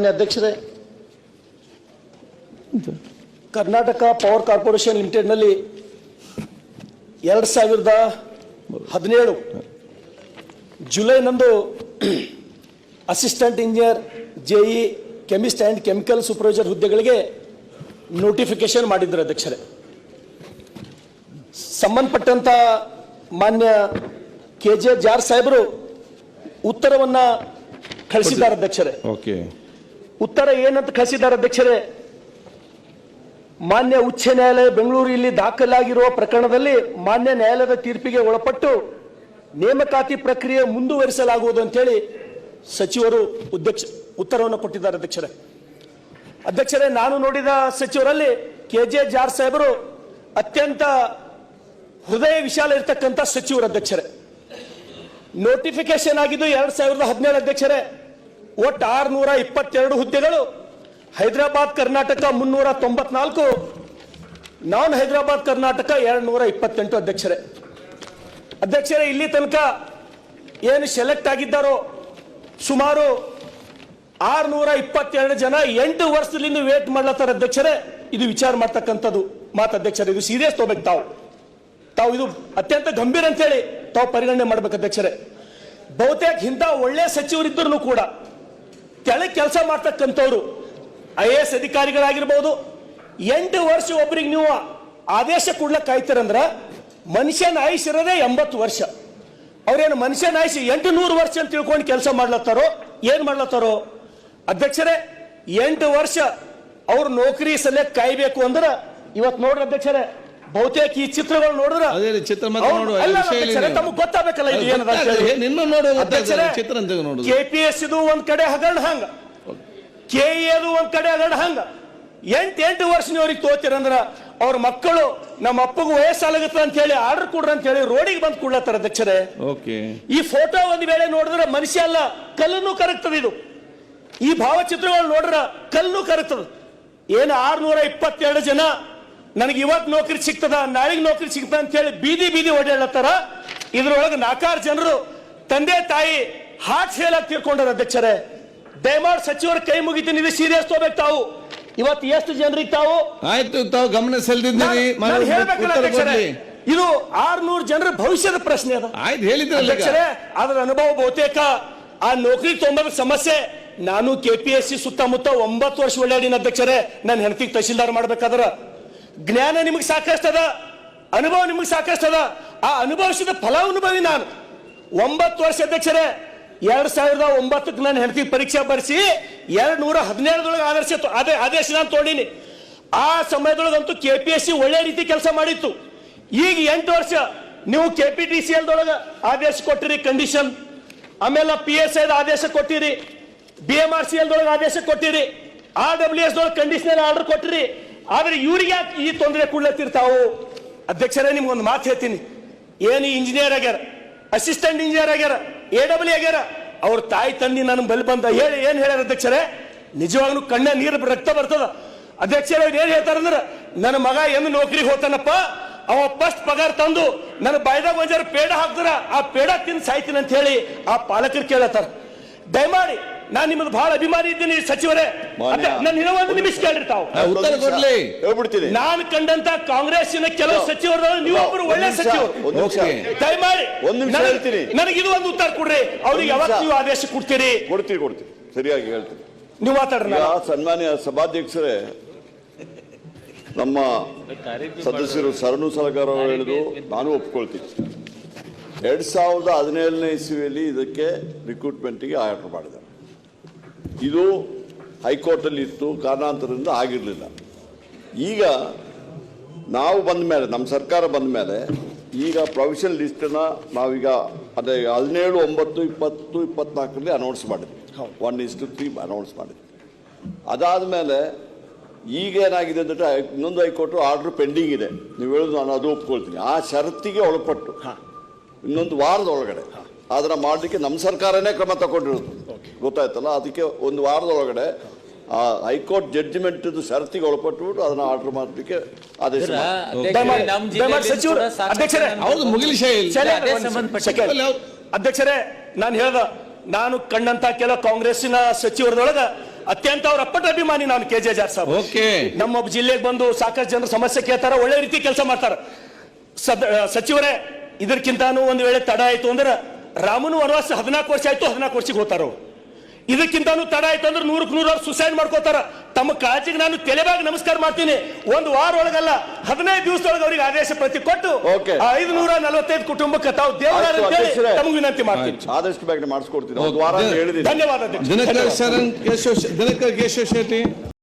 ಅಧ್ಯಕ್ಷರೇ Karnataka power corporation ಲಿಮಿಟೆಡ್ನಲ್ಲಿ ಎರಡು ಸಾವಿರದ ಹದಿನೇಳು ಜುಲೈನಂದು assistant engineer JE chemist and chemical supervisor ಹುದ್ದೆಗಳಿಗೆ ನೋಟಿಫಿಕೇಶನ್ ಮಾಡಿದ್ದರು ಅಧ್ಯಕ್ಷರೇ. ಸಂಬಂಧಪಟ್ಟಂತ ಮಾನ್ಯ ಕೆ ಜೆ ಜಾರ್ ಸಾಹೇಬರು ಉತ್ತರವನ್ನು ಕಳಿಸಿದ್ದಾರೆ ಅಧ್ಯಕ್ಷರೇ. ಓಕೆ. ಉತ್ತರ ಏನಂತ ಕಳಿಸಿದ್ದಾರೆ ಅಧ್ಯಕ್ಷರೇ? ಮಾನ್ಯ ಉಚ್ಚ ನ್ಯಾಯಾಲಯ ಬೆಂಗಳೂರು ಇಲ್ಲಿ ದಾಖಲಾಗಿರುವ ಪ್ರಕರಣದಲ್ಲಿ ಮಾನ್ಯ ನ್ಯಾಯಾಲಯದ ತೀರ್ಪಿಗೆ ಒಳಪಟ್ಟು ನೇಮಕಾತಿ ಪ್ರಕ್ರಿಯೆ ಮುಂದುವರಿಸಲಾಗುವುದು ಅಂತೇಳಿ ಸಚಿವರು ಉದ್ಯಕ್ಷ, ಉತ್ತರವನ್ನು ಕೊಟ್ಟಿದ್ದಾರೆ ಅಧ್ಯಕ್ಷರೇ. ಅಧ್ಯಕ್ಷರೇ, ನಾನು ನೋಡಿದ ಸಚಿವರಲ್ಲಿ ಕೆ ಜೆ ಜಾರ್ ಸಾಹೇಬರು ಅತ್ಯಂತ ಹೃದಯ ವಿಶಾಲ ಇರತಕ್ಕಂಥ ಸಚಿವರು ಅಧ್ಯಕ್ಷರೇ. ನೋಟಿಫಿಕೇಶನ್ ಆಗಿದ್ದು ಎರಡ್ ಸಾವಿರದ ಹದಿನೇಳು ಅಧ್ಯಕ್ಷರೇ ಒಟ್ಟು ಆರುನೂರ ಇಪ್ಪತ್ತೆರಡು ಹುದ್ದೆಗಳು. ಹೈದರಾಬಾದ್, ಕರ್ನಾಟಕ ಮುನ್ನೂರ ತೊಂಬತ್ನಾಲ್ಕು. ನಾನ್ ಹೈದರಾಬಾದ್, ಕರ್ನಾಟಕ ಎರಡು ನೂರ ಇಪ್ಪತ್ತೆಂಟು ಅಧ್ಯಕ್ಷರೇ. ಅಧ್ಯಕ್ಷರೇ, ಇಲ್ಲಿ ತನಕ ಏನು ಸೆಲೆಕ್ಟ್ ಆಗಿದ್ದಾರೋ ಸುಮಾರು ಆರುನೂರ ಇಪ್ಪತ್ತೆರಡು ಜನ ಎಂಟು ವರ್ಷದಿಂದ ವೇಟ್ ಮಾಡ್ಲತ್ತಾರ ಅಧ್ಯಕ್ಷರೇ. ಇದು ವಿಚಾರ ಮಾಡ್ತಕ್ಕಂಥದ್ದು. ಮಾತು ಅಧ್ಯಕ್ಷರೇ, ಇದು ಸೀರಿಯಸ್ ತಗೋಬೇಕು ತಾವು. ತಾವು ಇದು ಅತ್ಯಂತ ಗಂಭೀರ ಅಂತೇಳಿ ತಾವು ಪರಿಗಣನೆ ಮಾಡ್ಬೇಕು ಅಧ್ಯಕ್ಷರೇ. ಬಹುತೇಕ ಇಂಥ ಒಳ್ಳೆ ಸಚಿವರಿದ್ದರೂ ಕೂಡ ಕೆಳಗೆ ಕೆಲಸ ಮಾಡ್ತಕ್ಕಂಥವ್ರು ಐ ಎ ಎಸ್ ಅಧಿಕಾರಿಗಳಾಗಿರ್ಬೋದು, ಎಂಟು ವರ್ಷ ಒಬ್ರಿಗೆ ನೀವು ಆದೇಶ ಕೊಡ್ಲಕ್ಕೆ ಕಾಯ್ತೀರಂದ್ರ ಮನುಷ್ಯನ ಆಯುಷ್ ಇರೋದೇ ಎಂಬತ್ತು ವರ್ಷ. ಅವ್ರೇನು ಮನುಷ್ಯನ ಆಯುಷ್ ಎಂಟು ನೂರು ವರ್ಷ ಅಂತ ತಿಳ್ಕೊಂಡು ಕೆಲಸ ಮಾಡ್ಲತ್ತಾರೋ, ಏನು ಮಾಡ್ಲತ್ತಾರೋ? ಅಧ್ಯಕ್ಷರೇ, ಎಂಟು ವರ್ಷ ಅವ್ರ ನೌಕರಿ ಸಲಕ್ಕೆ ಕಾಯ್ಬೇಕು ಅಂದ್ರೆ ಇವತ್ತು ನೋಡ್ರಿ ಅಧ್ಯಕ್ಷರೇ ಬಹುತೇಕ ಈ ಚಿತ್ರಗಳು ನೋಡಿದ್ರೆ ಅದೇ ರೀ, ಚಿತ್ರ ಮತ್ತೆ ಅವ್ರು- ನೋಡುವ, ಅಲ್ಲ ವಿಷಯ ಅಧ್ಯಕ್ಷರೇ, ಏನು? ತಮಗೆ ಗೊತ್ತಾಗಬೇಕಲ್ಲ ಇದು ಏನದ ಅಂತ ಹೇಳಿ. ಗೊತ್ತಾಗಲ್ಲ, ನಿನ್ನ ನೋಡುವ ಅಧ್ಯಕ್ಷರೇ, ಗೊತ್ತಾಗ್ತದೆ, ಚಿತ್ರ ಅಂತ ನೋಡುದು. ಎಸ್ ಇದು ಒಂದ್ ಕಡೆ ಹಗರಣ ಹಂಗ ಕೆ ಎದು ಒಂದ್ ಕಡೆ ಹಗರಣ ಹಂಗ ಎಂಟ್ ಎಂಟು ವರ್ಷ ಅವ್ರಿಗೆ ತೋತಿರಂದ್ರ ಅವ್ರ ಮಕ್ಕಳು ನಮ್ಮ ಅಪ್ಪಗೂ ವಯಸ್ಸಾಗತ್ತ ಅಂತ ಹೇಳಿ ಆರ್ಡರ್ ಕೊಡ್ರ ಅಂತ ಹೇಳಿ ರೋಡಿಗೆ ಬಂದು ಕೊಡ್ಲತ್ತಾರ ಅಧ್ಯಕ್ಷರೇ ಓಕೆ ಈ ಫೋಟೋ ಒಂದ್ ವೇಳೆ ನೋಡಿದ್ರೆ ಮನುಷ್ಯ ಅಲ್ಲ ಕಲ್ಲನ್ನು ಕರಗ್ತದೆ ಇದು ಈ ಭಾವಚಿತ್ರಗಳು ನೋಡ್ರ ಕಲ್ಲು ಕರಗ್ತದೆ ಏನು ಆರ್ನೂರ ಇಪ್ಪತ್ತೆರಡು ಜನ ನನಗೆ ಇವತ್ತು ನೌಕರಿ ಸಿಗ್ತದ ನಾಳೆಗೆ ನೌಕರಿ ಸಿಗ್ತದ ಅಂತ ಹೇಳಿ ಬೀದಿ ಬೀದಿ ಓಡಾಡ್ಲತ್ತಾರ. ಇದ್ರೊಳಗೆ ನಾಲ್ಕಾರು ಜನರು ತಂದೆ ತಾಯಿ ಹಾರ್ಟ್ ಫೇಲ್ ಆಗಿ ತೀರ್ಕೊಂಡಾರ ಅಧ್ಯಕ್ಷರೇ. ದಯಮಾಡಿ ಸಚಿವರ ಕೈ ಮುಗಿತೀನಿ ಇದು ಸೀರಿಯಸ್ ತಗೋಬೇಕು ತಾವು. ಇವತ್ತು ಎಷ್ಟು ಜನರಿಗೆ ತಾವು? ಆಯ್ತು ತಾವು ಗಮನ ಸೆಳೆದಿದ್ದೀರಿ. ಇದು ಆರ್ನೂರು ಜನರ ಭವಿಷ್ಯದ ಪ್ರಶ್ನೆ ಅದ. ಆಯ್ತು ಹೇಳಿದ್ರಲ್ಲ ಅಧ್ಯಕ್ಷರೇ ಅದರ ಅನುಭವ ಬಹುತೇಕ. ಆ ನೌಕರಿ ತೊಂಬದ ಸಮಸ್ಯೆ. ನಾನು ಕೆ ಪಿ ಎಸ್ ಸಿ ಸುತ್ತಮುತ್ತ ಒಂಬತ್ತು ವರ್ಷ ಒಳ್ಳೆಯ ಅಧ್ಯಕ್ಷರೇ. ನನ್ನ ಹೆಂಡತಿಗೆ ತಹಶೀಲ್ದಾರ್ ಮಾಡ್ಬೇಕಾದ್ರ ಜ್ಞಾನ ನಿಮಗೆ ಸಾಕಷ್ಟದ, ಅನುಭವ ನಿಮಗೆ ಸಾಕಷ್ಟದ, ಆ ಅನುಭವಿಸಿದ ಫಲಾನುಭವಿ ನಾನು. ಒಂಬತ್ತು ವರ್ಷ ಅಧ್ಯಕ್ಷರೇ, ಎರಡ್ ಸಾವಿರದ ಒಂಬತ್ತಕ್ಕೆ ನಾನು ಹೆಂಡತಿ ಪರೀಕ್ಷೆ ಬರೆಸಿ ಎರಡ್ ನೂರ ಹದಿನೇಳದೊಳಗೆ ಆದರ್ಶ ಅದೇ ಆದೇಶ ನಾನು ತೋಡಿನಿ ಆ ಸಮಯದೊಳಗಂತೂ ಕೆ ಪಿ ಎಸ್ ಸಿ ಒಳ್ಳೆ ರೀತಿ ಕೆಲಸ ಮಾಡಿತ್ತು. ಈಗ ಎಂಟು ವರ್ಷ ನೀವು ಕೆ ಪಿ ಟಿ ಸಿ ಎಲ್ದೊಳಗೆ ಆದೇಶ ಕೊಟ್ಟಿರಿ ಕಂಡೀಷನ್ ಆಮೇಲೆ ಪಿ ಎಸ್ ಐದ ಆದೇಶ ಕೊಟ್ಟಿರಿ. ಬಿ ಎಂ ಆರ್ ಸಿ ಎಲ್ದೊಳಗೆ ಆದೇಶ ಕೊಟ್ಟಿರಿ. ಆರ್ ಡಬ್ಲ್ಯೂ ಎಸ್ ದೊಳಗೆ ಕಂಡೀಷನಲ್ ಆರ್ಡರ್ ಕೊಟ್ಟಿರಿ. ಆದ್ರೆ ಇವ್ರಿಗೆ ಯಾಕೆ ಈ ತೊಂದರೆ ಕೊಡ್ಲತ್ತಿರ್ತಾವು ಅಧ್ಯಕ್ಷರೇ, ನಿಮ್ಗೊಂದು ಮಾತು ಹೇಳ್ತೀನಿ. ಏನು ಇಂಜಿನಿಯರ್ ಆಗ್ಯಾರ ಅಸಿಸ್ಟೆಂಟ್ ಇಂಜಿನಿಯರ್ ಆಗ್ಯಾರ ಎ ಡಬ್ಲ್ಯೂ ಆಗ್ಯಾರ, ಅವ್ರ ತಾಯಿ ತಂದಿ ನನ್ನ ಬಲ್ ಬಂದ ಹೇಳಿ ಏನು ಹೇಳ್ಯಾರ ಅಧ್ಯಕ್ಷರೇ? ನಿಜವಾಗ್ಲೂ ಕಣ್ಣ ನೀರು ರಕ್ತ ಬರ್ತದ. ಅಧ್ಯಕ್ಷರೇ ಏನ್ ಹೇಳ್ತಾರಂದ್ರ ನನ್ನ ಮಗ ಎಂದು ನೌಕರಿಗೆ ಹೋಗ್ತಾನಪ್ಪ, ಅವ ಫಸ್ಟ್ ಪಗಾರ ತಂದು ನನ್ನ ಬಾಯ್ದಾಗ ಒಂಜಾರ ಪೇಡ ಹಾಕ್ತಾರ ಆ ಪೇಡ ತಿಂದು ಸಾಯ್ತೀನಿ ಅಂತ ಹೇಳಿ ಆ ಪಾಲಕರು ಕೇಳತ್ತಾರ. ದಯಮಾಡಿ ನಾನು ನಿಮ್ಮದು ಬಹಳ ಅಭಿಮಾನಿ ಇದ್ದೀನಿ ಸಚಿವರೇ. ಮಾನ್ಯ- ನನ್ನ ಒಂದು ನಿಮಿಷ ಕೇಳ್ರಿ ತಾವು ಉತ್ತರ ಕೊಡ್ಲಿ. ಹೇಳ್ಬಿಡ್ತೀನಿ. ನಾನು ಕಂಡಂತ ಕಾಂಗ್ರೆಸ್ಸಿನ ಕೆಲವು ಸಚಿವರು ನೀವೊಬ್ರು ಒಳ್ಳೆ ಒಂದ್ ನಿಮಿಷ, ಸಚಿವರು ಒಂದ್ ನಿಮಿಷ. ಓಕೆ. ದಯಮಾಡಿ ಒಂದ್ ನಿಮಿಷ ನನಗೆ- ಹೇಳ್ತೀನಿ. ನನಗೆ ಇದು ಒಂದು ಉತ್ತರ ಕೊಡ್ರಿ. ಅವ್ರಿಗೆ ಯಾವಾಗ ನಿಮಿಷ. ನೀವು ಆದೇಶ ಕೊಡ್ತೀರಿ? ಕೊಡ್ತೀರಿ ಕೊಡ್ತೀವಿ. ಸರಿಯಾಗಿ ಹೇಳ್ತೀನಿ. ನೀವು ಮಾತಾಡ್ರಿ ಈಗ ನಾನು. ಸನ್ಮಾನ್ಯ ಸಭಾಧ್ಯಕ್ಷರೇ ನಮ್ಮ ಸದಸ್ಯರು ಸರಣು ಸಲಕಾರ ಅವರು ಹೇಳಿದ್ರು ನಾನು ಒಪ್ಕೊಳ್ತೀನಿ. ಎರಡ್ ಸಾವಿರದ ಹದಿನೇಳನೇ ಇಸ್ವಿಯಲ್ಲಿ ಇದಕ್ಕೆ ರಿಕ್ರೂಟ್ಮೆಂಟ್ಗೆ ಆರ್ಡರ್ ಮಾಡಿದ್ದಾರೆ. ಇದು ಹೈಕೋರ್ಟಲ್ಲಿ ಇತ್ತು ಕಾರಣಾಂತರದಿಂದ ಆಗಿರಲಿಲ್ಲ. ಈಗ ನಾವು ಬಂದ ಮೇಲೆ ನಮ್ಮ ಸರ್ಕಾರ ಬಂದ ಮೇಲೆ ಈಗ ಪ್ರೊವಿಷನ್ ಲಿಸ್ಟನ್ನು ನಾವೀಗ ಅದೇ ಹದಿನೇಳು ಒಂಬತ್ತು ಇಪ್ಪತ್ತು ಇಪ್ಪತ್ನಾಲ್ಕರಲ್ಲಿ ಅನೌನ್ಸ್ ಮಾಡಿದ್ವಿ. One is two three announce ಮಾಡಿದ್ವಿ. ಅದಾದ ಮೇಲೆ ಈಗ ಏನಾಗಿದೆ ಅಂದರೆ ಇನ್ನೊಂದು ಹೈಕೋರ್ಟು ಆರ್ಡ್ರ್ ಪೆಂಡಿಂಗ್ ಇದೆ. ನೀವು ಹೇಳೋದು ನಾನು ಅದು ಒಪ್ಕೊಳ್ತೀನಿ. ಆ ಷರತ್ತಿಗೆ ಒಳಪಟ್ಟು ಇನ್ನೊಂದು ವಾರದ ಒಳಗಡೆ. ಅದನ್ನ ಮಾಡಲಿಕ್ಕೆ ನಮ್ಮ ಸರ್ಕಾರನೇ ಕ್ರಮ ತಗೊಂಡಿರೋದು. ಗೊತ್ತಾಯ್ತಲ್ಲ? ಅದಕ್ಕೆ ಒಂದು ವಾರದೊಳಗಡೆ ಆ ಹೈಕೋರ್ಟ್ ಜಡ್ಜ್ಮೆಂಟ್ ಷರತ್ತಿಗೆ ಒಳಪಟ್ಟು ಅದನ್ನ ಆರ್ಡರ್ ಮಾಡಲಿಕ್ಕೆ ಆದೇಶ ಅಧ್ಯಕ್ಷರೇ ನಾನು ಹೇಳ್ದ ನಾನು ಕಂಡಂತ ಕೆಲ ಕಾಂಗ್ರೆಸ್ಸಿನ ಸಚಿವರದೊಳಗ ಅತ್ಯಂತ ಅವ್ರ ಅಪ್ಪಟ ಅಭಿಮಾನಿ ನಾನು ಕೆ ಜೆ ಜಾರ್ ಸಾಬ್ ಓಕೆ. ನಮ್ಮ ಜಿಲ್ಲೆಗೆ ಬಂದು ಸಾಕಷ್ಟು ಜನರ ಸಮಸ್ಯೆ ಕೇಳ್ತಾರ ಒಳ್ಳೆ ರೀತಿ ಕೆಲಸ ಮಾಡ್ತಾರ. ಸದ್ ಸಚಿವರೇ ಇದಕ್ಕಿಂತಾನು ಒಂದು ವೇಳೆ ತಡ ಆಯ್ತು ಅಂದ್ರೆ ರಾಮನು ವನವಾಸ ಹದಿನಾಲ್ಕು ವರ್ಷ ಆಯ್ತು ಹದಿನಾಲ್ಕು ವರ್ಷಕ್ಕೆ ಹೋಗ್ತಾರ? ಅವ್ರು ಇದಕ್ಕಿಂತಾನು ತಡ ಆಯ್ತು ಅಂದ್ರೆ ನೂರಕ್ಕೆ ನೂರು ಅವ್ರು ಸುಸೈಡ್ ಮಾಡ್ಕೋತಾರ. ತಮ್ಮ ಕಾಳಜಿಗೆ ನಾನು ತಲೆಬಾಗಿ ನಮಸ್ಕಾರ ಮಾಡ್ತೀನಿ. ಒಂದು ವಾರ ಒಳಗಲ್ಲ ಹದಿನೈದು ದಿವಸದೊಳಗೆ ಅವ್ರಿಗೆ ಆದೇಶ ಪ್ರತಿ ಕೊಟ್ಟು. ಐದು ನೂರ ನಲವತ್ತೈದು ಕುಟುಂಬಕ್ಕೆ ತಾವು ದೇವರ. ತಮಗೆ ವಿನಂತಿ ಮಾಡ್ತೀನಿ. ಆದಷ್ಟು ಬೇಗ ಮಾಡಿಸ್ಕೊಡ್ತೀನಿ ಒಂದು ವಾರ ಅಂತ ಹೇಳಿದ್ದೀನಿ. ಧನ್ಯವಾದ ದಿನಕರ್ ಶರಣ್ ದಿನಕರ್ ಕೇಶವ್ ಶೆಟ್ಟಿ